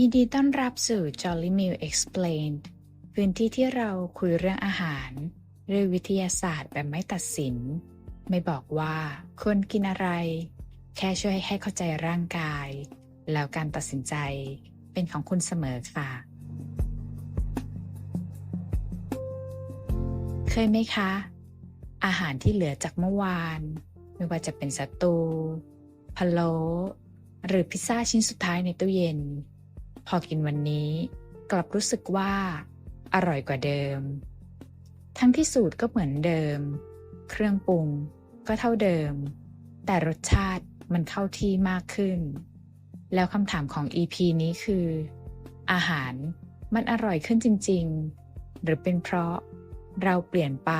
ยินดีต้อนรับสู่ Jolly Meal Explained พื้นที่ที่เราคุยเรื่องอาหารด้วยวิทยาศาสตร์แบบไม่ตัดสิน ไม่บอกว่าควรกินอะไร แค่ช่วยให้เข้าใจร่างกาย แล้วการตัดสินใจเป็นของคุณเสมอค่ะ เคยไหมคะ อาหารที่เหลือจากเมื่อวาน ไม่ว่าจะเป็นสตูพะโล้หรือพิซซ่าชิ้นสุดท้ายในตู้เย็น พอกินวันนี้ กลับรู้สึกว่า อร่อยกว่าเดิม ทั้งที่สูตรก็เหมือนเดิม เครื่องปรุงก็เท่าเดิม แต่รสชาติมันเข้าที่มากขึ้น แล้วคำถามของ EP นี้คือ อาหารมันอร่อยขึ้นจริง ๆ หรือเป็นเพราะเราเปลี่ยนไป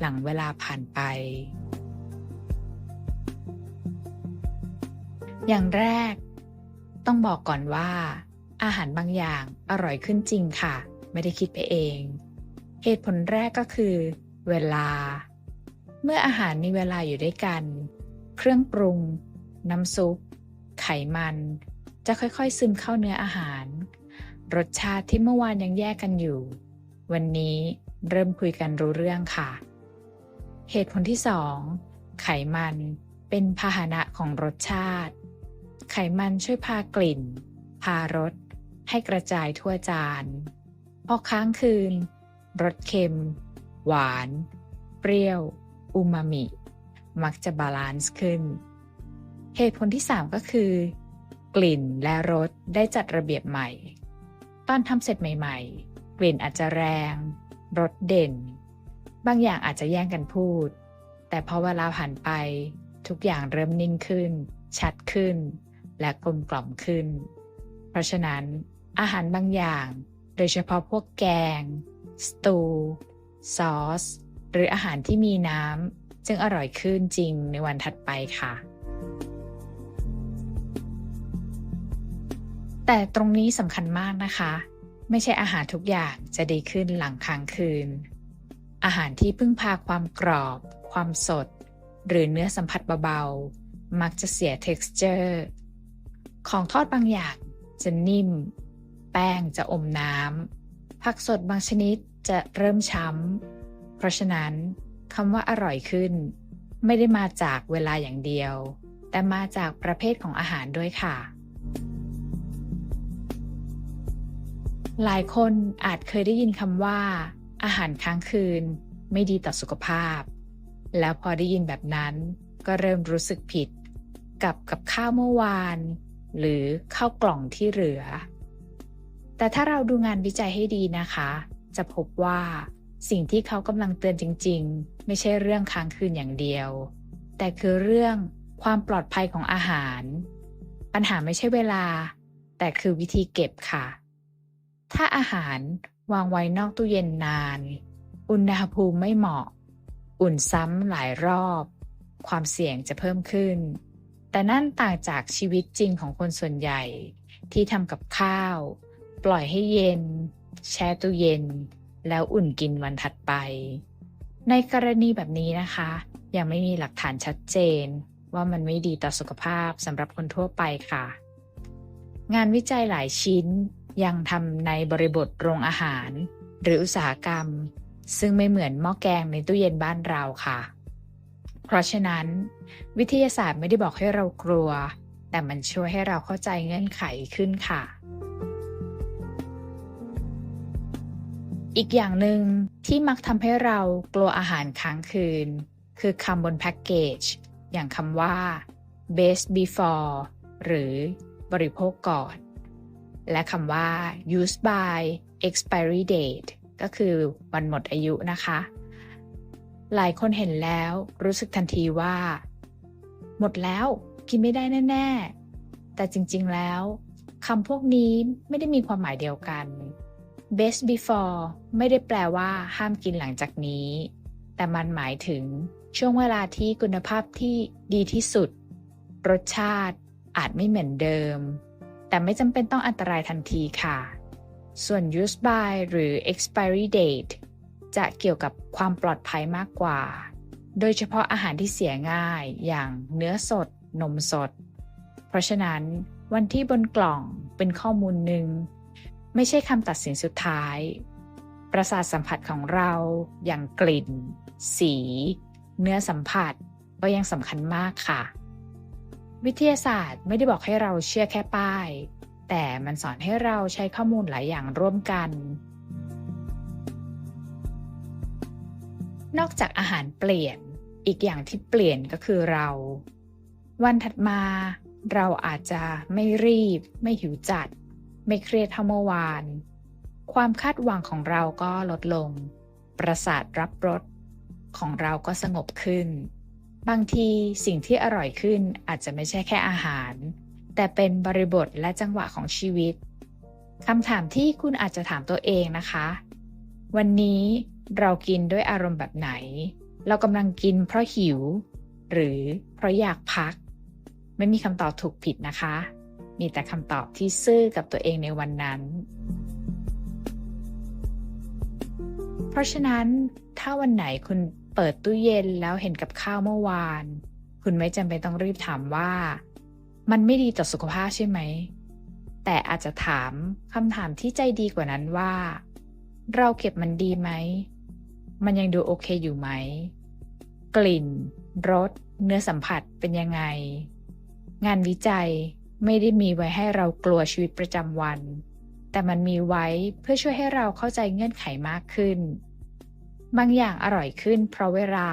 หลังเวลาผ่านไป อย่างแรก ต้องบอกก่อนว่า อาหารบางอย่างอร่อยขึ้นจริงค่ะ ไม่ได้คิดไปเอง เหตุผลแรกก็คือ เวลา เมื่ออาหารมีเวลาอยู่ด้วยกัน เครื่องปรุง น้ำซุป ไขมัน จะค่อยๆ ซึมเข้าเนื้ออาหาร รสชาติที่เมื่อวานยังแยกกันอยู่ วันนี้เริ่มคุยกันรู้เรื่องค่ะ เหตุผลที่สองไขมันเป็นพาหนะของรสชาติ ไขมันช่วยพากลิ่น พารส ให้กระจายทั่วจาน พอค้างคืน รสเค็ม หวาน เปรี้ยว อูมามิ มักจะบาลานซ์ขึ้น เหตุผลที่ 3 ก็คือ กลิ่นและรสได้จัดระเบียบใหม่ ตอนทำเสร็จใหม่ๆ กลิ่นอาจจะแรง รสเด่น บางอย่างอาจจะแย่งกันพูด แต่พอเวลาผ่านไป ทุกอย่างเริ่มนิ่งขึ้น ชัดขึ้น และกลมกล่อมขึ้น เพราะฉะนั้น อาหารบางอย่าง โดยเฉพาะพวกแกง สตู ซอส หรืออาหารที่มีน้ำ จึงอร่อยขึ้นจริงในวันถัดไปค่ะ แต่ตรงนี้สำคัญมากนะคะ ไม่ใช่อาหารทุกอย่างจะดีขึ้นหลังค้างคืน อาหารที่พึ่งพาความกรอบ ความสด หรือเนื้อสัมผัสเบาๆ มักจะเสีย texture ของทอดบางอย่างจะนิ่ม ป้งจะอมน้ำผักสดบางชนิดจะเริ่มช้ำ เพราะฉะนั้นคำว่าอร่อยขึ้น ไม่ได้มาจากเวลาอย่างเดียว แต่มาจากประเภทของอาหารด้วยค่ะ หลายคนอาจเคยได้ยินคำว่า อาหารค้างคืน ไม่ดีต่อสุขภาพ แล้วพอได้ยินแบบนั้น ก็เริ่มรู้สึกผิด กับกับข้าวเมื่อวาน หรือข้าวกล่องที่เหลือ แต่ถ้าเราดูงานวิจัยให้ดีนะคะ จะพบว่าสิ่งที่เขากำลังเตือนจริง ๆ ไม่ใช่เรื่องค้างคืนอย่างเดียว แต่คือเรื่องความปลอดภัยของอาหาร ปัญหาไม่ใช่เวลา แต่คือวิธีเก็บค่ะ ถ้าอาหารวางไว้นอกตู้เย็นนาน อุณหภูมิไม่เหมาะ อุ่นซ้ำหลายรอบ ความเสี่ยงจะเพิ่มขึ้น แต่นั่นต่างจากชีวิตจริงของคนส่วนใหญ่ที่ทำกับข้าว ปล่อยให้เย็น แช่ตู้เย็น แล้วอุ่นกินวันถัดไป ในกรณีแบบนี้นะคะ ยังไม่มีหลักฐานชัดเจน ว่ามันไม่ดีต่อสุขภาพสำหรับคนทั่วไปค่ะ งานวิจัยหลายชิ้นยังทำในบริบทโรงอาหาร หรืออุตสาหกรรม ซึ่งไม่เหมือนหม้อแกงในตู้เย็นบ้านเราค่ะ เพราะฉะนั้น วิทยาศาสตร์ไม่ได้บอกให้เรากลัว แต่มันช่วยให้เราเข้าใจเงื่อนไขขึ้นค่ะ อีกอย่างหนึ่งที่มักทำให้เรากลัวอาหารค้างคืน คือคำบนแพ็กเกจ อย่างคำว่า best before หรือบริโภคก่อน และคำว่า use by expiry date ก็คือวันหมดอายุนะคะ หลายคนเห็นแล้วรู้สึกทันทีว่า หมดแล้วกินไม่ได้แน่ ๆ แต่จริงๆแล้วคำพวกนี้ไม่ได้มีความหมายเดียวกัน best before ไม่ได้แปลว่าห้ามกินหลังจากนี้ แต่มันหมายถึงช่วงเวลาที่คุณภาพที่ดีที่สุด รสชาติอาจไม่เหมือนเดิม แต่ไม่จำเป็นต้องอันตรายทันทีค่ะ ส่วน use by หรือ expiry date จะเกี่ยวกับความปลอดภัยมากกว่า โดยเฉพาะอาหารที่เสียง่ายอย่างเนื้อสด นมสด เพราะฉะนั้นวันที่บนกล่องเป็นข้อมูลหนึ่ง ไม่ใช่คำตัดสินสุดท้าย ประสาทสัมผัสของเราอย่างกลิ่น สี เนื้อสัมผัสก็ยังสำคัญมากค่ะ วิทยาศาสตร์ไม่ได้บอกให้เราเชื่อแค่ป้าย แต่มันสอนให้เราใช้ข้อมูลหลายอย่างร่วมกัน นอกจากอาหารเปลี่ยน อีกอย่างที่เปลี่ยนก็คือเรา วันถัดมา เราอาจจะไม่รีบ ไม่หิวจัด ไม่เครียดเท่าเมื่อวาน ความคาดหวังของเราก็ลดลง ประสาทรับรสของเราก็สงบขึ้น บางทีสิ่งที่อร่อยขึ้นอาจจะไม่ใช่แค่อาหาร แต่เป็นบริบทและจังหวะของชีวิตคำถามที่คุณอาจจะถามตัวเองนะคะ วันนี้เรากินด้วยอารมณ์แบบไหน เรากำลังกินเพราะหิว หรือเพราะอยากพัก ไม่มีคำตอบถูกผิดนะคะ มีแต่คำตอบที่ซื่อกับตัวเองในวันนั้น เพราะฉะนั้นถ้าวันไหนคุณเปิดตู้เย็นแล้วเห็นกับข้าวเมื่อวาน คุณไม่จำเป็นต้องรีบถามว่า มันไม่ดีต่อสุขภาพใช่ไหม แต่อาจจะถามคำถามที่ใจดีกว่านั้นว่า เราเก็บมันดีไหม มันยังดูโอเคอยู่ไหม กลิ่น รส เนื้อสัมผัสเป็นยังไง งานวิจัย ไม่ได้มีไว้ให้เรากลัวชีวิตประจำวัน แต่มันมีไว้เพื่อช่วยให้เราเข้าใจเงื่อนไขมากขึ้น บางอย่างอร่อยขึ้นเพราะเวลา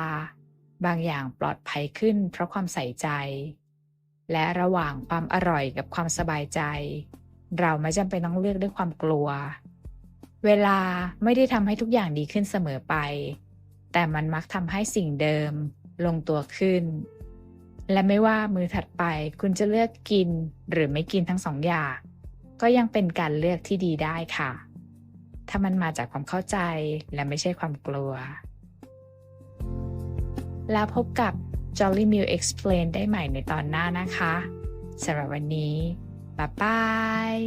บางอย่างปลอดภัยขึ้นเพราะความใส่ใจ และระหว่างความอร่อยกับความสบายใจ เราไม่จำเป็นต้องเลือกด้วยความกลัว เวลาไม่ได้ทำให้ทุกอย่างดีขึ้นเสมอไป แต่มันมักทำให้สิ่งเดิมลงตัวขึ้น และไม่ว่ามือถัดไปคุณจะเลือกกินหรือไม่กินทั้งสองอย่าง ก็ยังเป็นการเลือกที่ดีได้ค่ะ ถ้ามันมาจากความเข้าใจและไม่ใช่ความกลัว แล้วพบกับ Jolly Meal Explain ได้ใหม่ในตอนหน้านะคะสำหรับวันนี้บ๊ายบาย